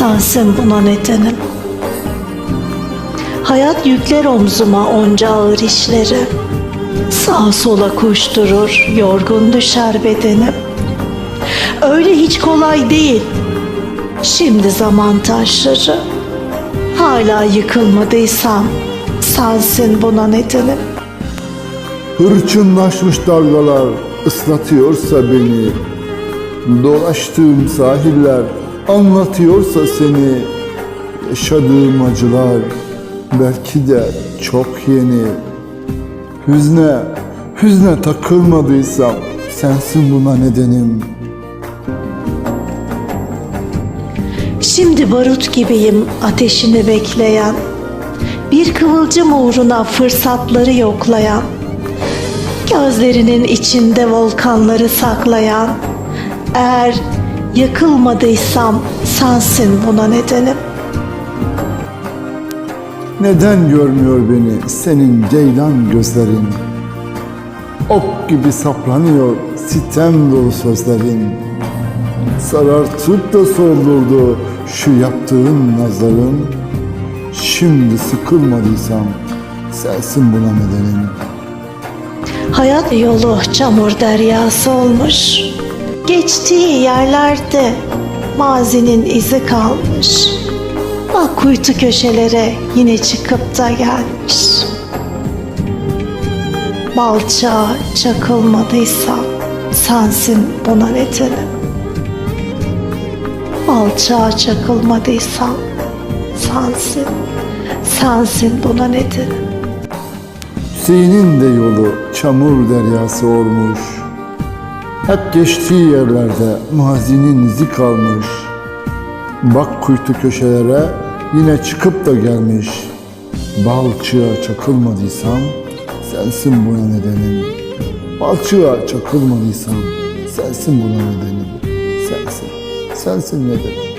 Sensin buna nedenim. Hayat yükler omzuma onca ağır işleri. Sağa sola koşturur, yorgun düşer bedenim. Öyle hiç kolay değil. Şimdi zaman taşları. Hala yıkılmadıysam sensin buna nedenim. Hırçınlaşmış dalgalar ıslatıyorsa beni Dolaştığım sahiller anlatıyorsa seni Yaşadığım acılar belki de çok yeni. Hüzne, hüzne takılmadıysam sensin buna nedenim. Şimdi barut gibiyim ateşini bekleyen, bir kıvılcım uğruna fırsatları yoklayan, gözlerinin içinde volkanları saklayan, eğer yakılmadıysam sensin buna nedenim. Neden görmüyor beni senin ceylan gözlerin Ok gibi saplanıyor sitem dolu sözlerin Sarartıp da soldurdu şu yaptığın nazların Şimdi sıkılmadıysam sensin buna nedenim Hayat yolu çamur deryası olmuş. Geçtiği yerlerde mazinin izi kalmış. Bak kuytu köşelere yine çıkıp da gelmiş. Balçağa çakılmadıysam sensin buna nedenim. Balçağa çakılmadıysam sensin, sensin buna nedenim. Hüseyin'in de yolu çamur deryası olmuş Hep geçtiği yerlerde mazinin izi kalmış. Bak kuytu köşelere yine çıkıp da gelmiş. Balçığa çakılmadıysam sensin buna nedenim. Balçığa çakılmadıysam sensin buna nedenim. Sensin, sensin nedenim